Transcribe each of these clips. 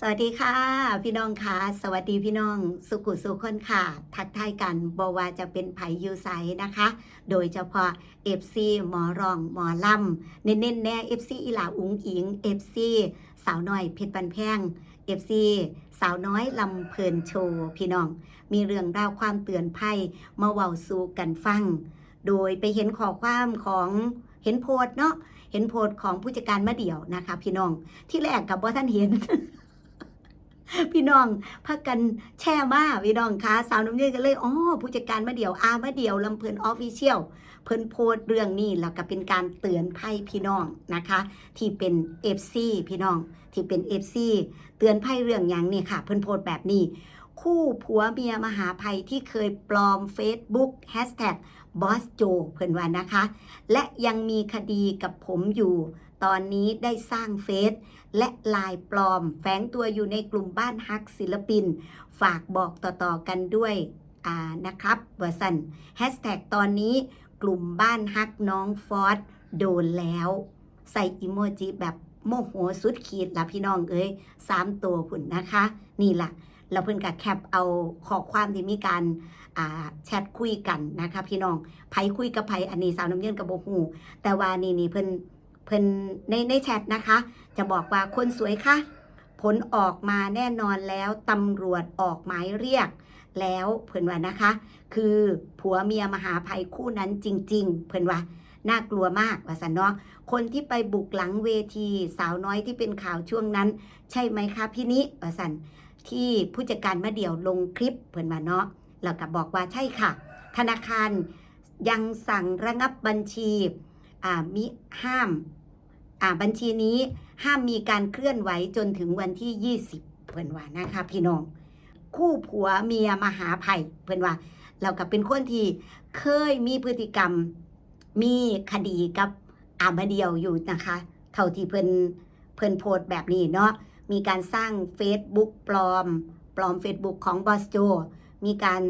สวัสดีค่ะ พี่น้องค่ะสวัสดีพี่น้องสุกุสุคนค่ะ ทักทายกันบอว่าจะเป็นไผยูไซนะคะ โดยเฉพาะ FC หมอรองหมอลำเน้นๆแน่ FC อีหลาอุงอิง FC สาวน้อยเพชรบันแพง FC สาวน้อยลำเพลินโชว์พี่น้อง มีเรื่องราวความเตือนภัยมาเว้าสู่กันฟัง โดยไปเห็นข้อความของเห็นโพสเนาะเห็นโพสของผู้จัดการมาเดี่ยวนะคะ พี่น้องที่แรกกับว่าท่านเห็น พี่น้องพักกันแช่มาพี่น้องคะสาวน้ำเยืนกันเลยอ๋อผู้จัดการมาเดียวอามาเดียวลำเพลินออฟฟิเชียลเพิ่นโพสเรื่องนี้แล้วก็เป็นการเตือนภัยพี่น้องนะคะ ที่เป็น FC พี่น้องที่เป็น FC เตือนภัยเรื่องอย่างนี้ค่ะ เพิ่นโพสแบบนี้ คู่ผัวเมียมหาภัยที่เคยปลอม Facebook Hashtag b o s s j o เพิ่นว่านะคะ และยังมีคดีกับผมอยู่ ตอนนี้ได้สร้างเฟซและลายปลอม แฝงตัวอยู่ในกลุ่มบ้านฮักศิลปิน ฝากบอกต่อๆกันด้วยนะครับเวอร์สันแฮชแท็กตอนนี้กลุ่มบ้านฮักน้องฟอสโดนแล้ว ใส่อิโมจิแบบโมโหสุดขีดละพี่น้องเอ้ยสามตัวผุนนะคะ นี่แหละแล้วเพิ่นก็แคปเอาข้อความที่มีการแชทคุยกันนะคะพี่น้องไผคุยกับไผอันนี้สาวน้ำเยืนกับโบฮูแต่ว่านี่นี่เพิ่น เพิ่นในในแชทนะคะ จะบอกว่าคนสวยคะผลออกมาแน่นอนแล้วตำรวจออกหมายเรียก แล้วเพิ่นว่านะคะ คือผัวเมียมหาภัยคู่นั้นจริง ๆ เพิ่นว่าน่ากลัวมากว่าสันเนาะคนที่ไปบุกหลังเวที สาวน้อยที่เป็นข่าวช่วงนั้น ใช่ไหมคะพี่นิว่าสันที่ผู้จัดการมาเดี่ยวลงคลิปเพิ่นมาเนาะแล้วก็บอกว่าใช่ค่ะ ธนาคารยังสั่งระงับบัญชี มิห้ามบัญชีนี้ห้ามมีการเคลื่อนไหวจนถึงวันที่ 20 เพิ่นว่านะคะพี่น้อง คู่ผัวเมียมหาภัยเพิ่อนว่า เราก็เป็นคนที่เคยมีพฤติกรรมมีคดีกับอามาเดียวอยู่นะคะ เท่าที่เพิ่นเพิ่นโพสแบบนี้เนาะมีการสร้าง Facebook ปลอม ปลอม Facebook ของบอสโจมีการ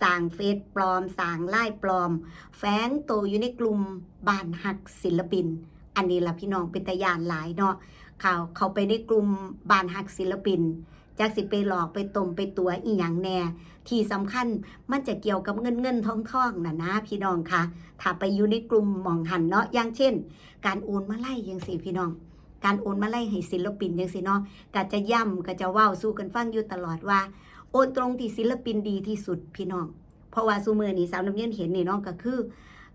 สร้างเฟซปลอมสร้างไล่ปลอม แฝงตัวอยู่ในกลุ่มบ้านหักศิลปิน อันนี้ละพี่น้องเป็นตยานหลายเนาะเขาเขาไปในกลุ่มบ้านหักศิลปินจากสิไปหลอกไปต้มไปตัวอีหยังแน่ ที่สำคัญมันจะเกี่ยวกับเงินเงินทองทองนะนะพี่น้องคะถ้าไปอยู่ในกลุ่มหมองหันเนาะอย่างเช่น การโอนมาไล่ยังสิพี่น้อง การโอนมาไล่ให้ศิลปินยังสิเนาะก็จะย่ำก็จะเว้าสู้กันฟังอยู่ตลอดว่า โอนตรงที่ศิลปินดีที่สุดพี่น้อง เพราะว่าซูเมือนี่สาวน้ำเย็นเห็นนี่น้องก็คือ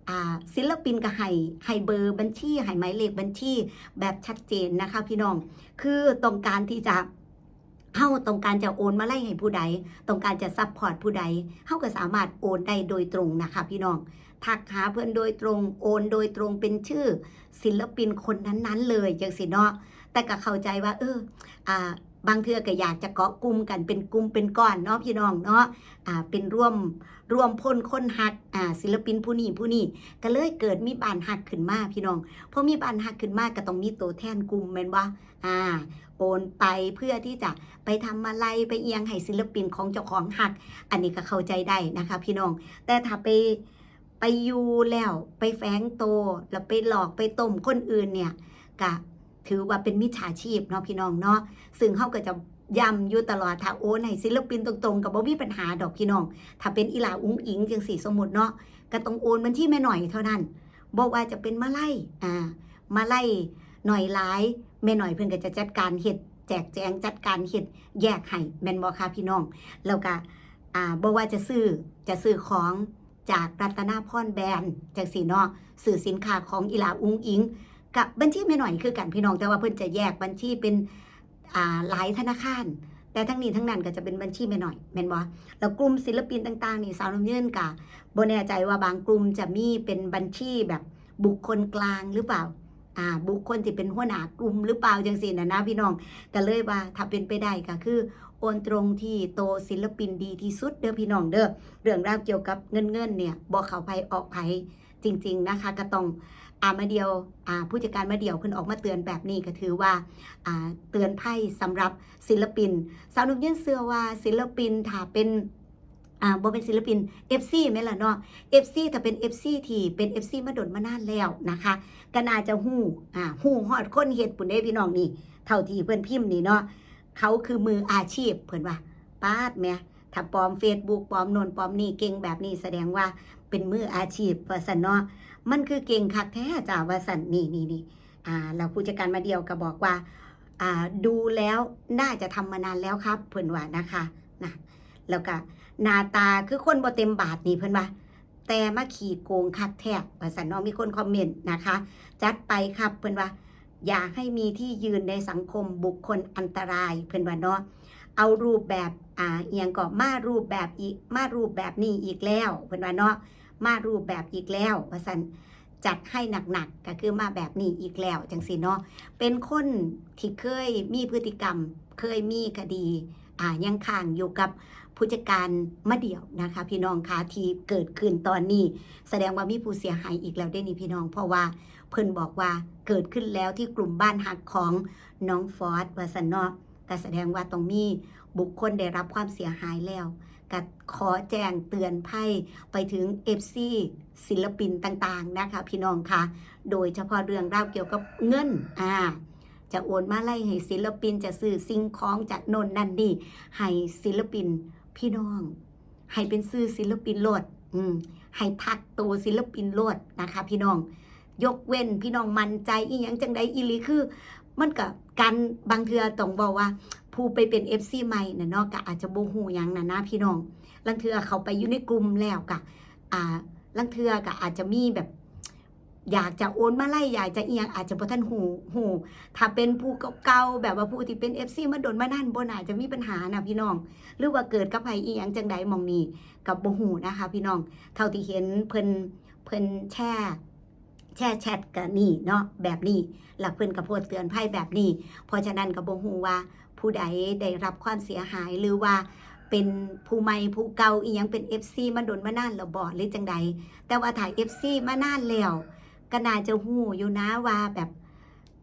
อ่าศิลปินก็ให้ให้เบอร์บัญชีให้หมายเลขบัญชีแบบชัดเจนนะคะพี่น้อง คือต้องการที่จะเฮาต้องการจะโอนมาไล่ให้ผู้ใดต้องการจะซัพพอร์ตผู้ใดเฮาก็สามารถโอนได้โดยตรงนะคะพี่น้องทักหาเพื่อนโดยตรงโอนโดยตรงเป็นชื่อ ศิลปินคนนั้นๆ เลยจังสิเนาะแต่ก็เข้าใจว่า เอออ่า บางเทือก็อยากจะเกาะกลุ่มกันเป็นกลุ่มเป็นก้อนเนาะพี่น้องเนาะอ่าเป็นร่วมร่วมพลคนหักอ่าศิลปินผู้นี้ผู้นี้ก็เลยเกิดมีบานหักขึ้นมาพี่น้องพอมีบานหักขึ้นมาก็ต้องมีตัวแทนกลุ่มแม่นว่าอ่าโอนไปเพื่อที่จะไปทำอะไรไปเอียงให้ศิลปินของเจ้าของหัก อันนี้ก็เข้าใจได้นะคะ พี่น้อง แต่ถ้าไปไปอยูแล้วไปแฝงโตแล้วไปหลอกไปต้มคนอื่นเนี่ยก็ ถือว่าเป็นมิจฉาชีพเนาะพี่น้องเนาะซึ่งเขาก็จะย้ำอยู่ตลอดถ้าโอนให้ศิลปินตรงๆกับบ่มีปัญหาดอกพี่น้อง ถ้าเป็นอีหลาอุ้งอิงจังสี่สมมุติเนาะก็ต้องโอนบัญชีแม่หน่อยเท่านั้นบอกว่าจะเป็นมาไล่อ่ามาไล่หน่อยหลายแม่หน่อยเพิ่นก็จะจัดการเฮ็ดแจกแจงจัดการเฮ็ดแยกให้แม่นบ่คะพี่น้อง แล้วก็อ่าบ่ว่าจะซื้อจะซื้อของจากรัตนาพรแบรนด์จังสี่เนาะซื้อสินค้าของอีหลาอุ้งอิง กับบัญชีไม่หน่อยคือกันพี่น้องแต่ว่าเพิ่นจะแยกบัญชีเป็นอ่าหลายธนาคาร แต่ทั้งนี้ทั้งนั้นก็จะเป็นบัญชีไม่หน่อยแม่นบ่แล้วกลุ่มศิลปินต่างๆนี่สาวน้ำเยินกะบ่แน่ใจว่าบางกลุ่มจะมีเป็นบัญชีแบบบุคคลกลางหรือเปล่าอ่าบุคคลที่เป็นหัวหน้ากลุ่มหรือเปล่าจังซี่นะนะพี่น้องก็เลยว่าถ้าเป็นไปได้ก็คือโอนตรงที่โตศิลปินดีที่สุดเด้อพี่น้องเด้อเรื่องราวเกี่ยวกับเงินเงินเนี่ยบ่เขาไผออกไผจริง ๆนะคะก็ต้อง อามาเดียวผู้จัดการมาเดียวเพิ่นออกมาเตือนแบบนี้ก็ถือว่าเตือนภัยสำหรับศิลปิน สาวนุ่มเย็นเสื้อว่าศิลปินถ้าเป็นอ่าบ่เป็นศิลปิน FC แม่ล่ะเนาะ FC ถ้าเป็น FC ที่เป็น FC มาโดนมานานแล้วนะคะก็น่าจะฮู้อ่าฮู้ฮอดคนเฮ็ดปุ่นเด้พี่น้องนี่เท่าที่เพิ่นพิมพ์นี่เนาะเขาคือมืออาชีพเพิ่นว่าป้าดแหม่ถ้าปลอม Facebook ปลอมนนปลอมนี่เก่งแบบนี้แสดงว่า เป็นมืออาชีพว่าซั่นเนาะมันคือเก่งคักแท้จ้าว่าซั่นนี่นี่นี่อ่าแล้วผู้จัดการมาเดียวก็บอกว่าอ่าดูแล้วน่าจะทำมานานแล้วครับเพิ่นว่านะคะนะแล้วก็หน้าตาคือคนบ่เต็มบาทนี่เพิ่นว่าแต่มาขี่โกงคักแท้ว่าสันเน้องมีคนคอมเมนต์นะคะ จัดไปครับเพิ่นว่า อยากให้มีที่ยืนในสังคมบุคคลอันตรายเพิ่นว่าเนาะ เอารูปแบบอ่าเอียงก็มารูปแบบอีกมารูปแบบนี้อีกแล้วเพิ่นว่าเนาะมารูปแบบอีกแล้วว่าสันจัดให้หนักๆก็คือมาแบบนี้อีกแล้วจังสิเนาะเป็นคนที่เคยมีพฤติกรรม เคยมีคดีอ่ายังค้างอยู่กับผู้จัดการมะเดี่ยวนะคะ พี่น้องคะที่เกิดขึ้นตอนนี้ แสดงว่ามีผู้เสียหายอีกแล้วได้นี่พี่น้อง เพราะว่าเพิ่นบอกว่าเกิดขึ้นแล้วที่กลุ่มบ้านหักของน้องฟอสวาสันเนาะ ก็แสดงว่าต้องมีบุคคลได้รับความเสียหายแล้วก็ขอแจ้งเตือนภัยไปถึง FC ศิลปินต่างๆนะคะพี่น้องคะโดยเฉพาะเรื่องราวเกี่ยวกับเงินอ่าจะโอนมาไล่ให้ศิลปินจะซื้อสิ่งของจากนนนั่นนี่ให้ศิลปินพี่น้อง ให้เป็นซื้อศิลปินโลดอืมให้ทักตัวศิลปินโลดนะคะ พี่น้อง ยกเว้นพี่น้องมั่นใจอีหยังจังใดอีลีคือ มันกับการบางเทือต้องบอกว่า ผู้ไปเป็น FC ใหม่นะเนาะก็อาจจะโบ่ฮู้หยังนะนะพี่น้องลังเทือเขาไปอยู่ในกลุ่มแล้วก็อ่าลังเทือก็อาจจะมีแบบ อยากจะโอนมาไล่อยากจะเอียงอาจจะบ่ทันหูหูถ้าเป็นผู้เก่าๆแบบว่าผู้ที่เป็น FC มาโดนมานั่นบน่าจจะมีปัญหานะพี่น้อง หรือว่าเกิดกับไผอีหยังจังใดมองนี้กับโบ่ฮู้นะคะ พี่น้อง เท่าที่เห็นเพิ่นเพิ่นแช่ แช่แชทกับนี่เนาะแบบนี้หลักเพิ่นก็โพสต์เตือนภัยแบบนี้ เพราะฉะนั้นก็บ่ฮู้ว่าผู้ใดได้รับความเสียหายหรือว่าเป็นผู้ใหม่ผู้เก่าอีหยังเป็น FC มาโดนมานานแล้วบ่หรือจังใดแต่ว่าถ่าย FC มานานแล้วก็น่าจะหู้อยู่นะว่าแบบ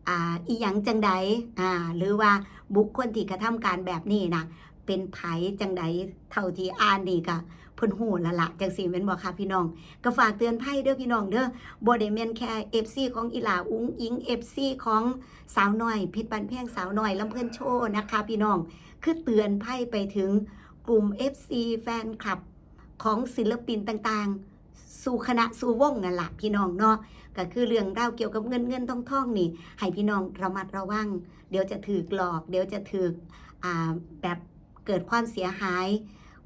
อ่าอีหยังจังใดอ่าหรือว่าบุคคลที่กระทำการแบบนี้นะเป็นไผจังใดเท่าที่อ่านนี่ก็ พิ่นหูละละจังสีแม่นบ่ค่ะพี่น้องก็ฝากเตือนภัยเด้อพี่น้องเด้อบ่ได้แม่นแค่ FC ของอีหลาอุ้งอิง FC ของสาวน้อยเพชรบันแพงสาวน้อยลำเพิ่นโชว์นะคะ พี่น้องคือเตือนภัยไปถึงกลุ่ม FC แฟนคลับของศิลปินต่างๆ สู่คณะสู่วงนั่นละพี่น้องเนาะก็คือเรื่องราเกี่ยวกับเงินเงินทองทองนี่ ให้พี่น้องระมัดระวัง เดี๋ยวจะถือหลอก เดี๋ยวจะถืออแบบเกิดความเสียหาย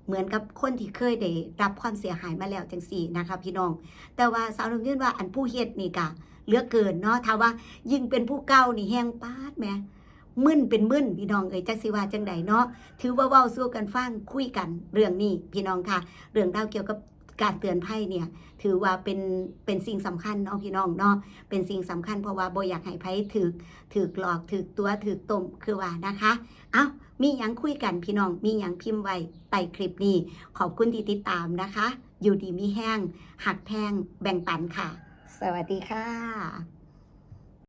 เหมือนกับคนที่เคยได้รับความเสียหายมาแล้วจังสี่นะคะพี่น้อง แต่ว่าสาวน้ำยื่นว่าอันผู้เฮ็ดนี่กะเลือกเกินเนาะถ้าว่ายิ่งเป็นผู้เก่านี่แห้งปาดแหมมึนเป็นมึนพี่น้องเอ๋ยจักสิว่าจังใดเนาะถือว่าเว้าสู้กันฟังคุยกันเรื่องนี้พี่น้องค่ะ เรื่องราวเกี่ยวกับ การเตือนภัยเนี่ย ถือว่าเป็นเป็นสิ่งสำคัญเนาะพี่น้องเนาะเป็นสิ่งสำคัญเพราะว่าบ่อยากให้ไผถึกถึกหลอกถึกตัวถึกต้มคือว่านะคะเอ้ามีอยังคุยกันพี่น้องมีอยังพิมพ์ไว้ใต้คลิปนี้ ขอบคุณที่ติดตามนะคะ อยู่ดีมีแห้งหักแพงแบ่งปันค่ะ สวัสดีค่ะ